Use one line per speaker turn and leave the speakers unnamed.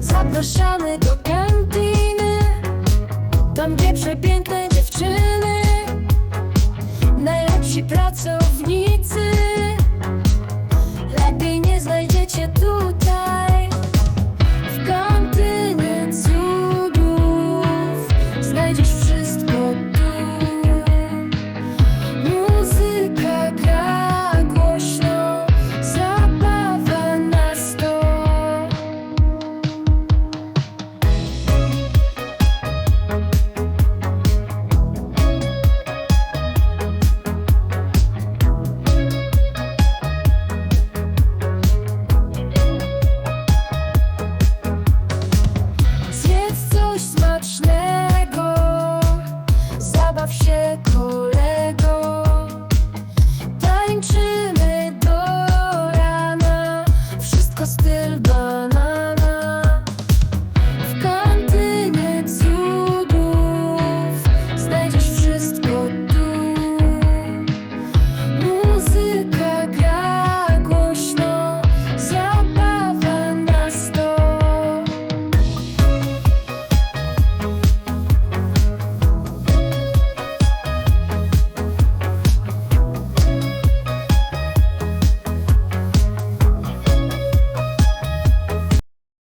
Zapraszamy do kantiny. Tam gdzie przepiękne dziewczyny Najlepsi pracą Zabaw się.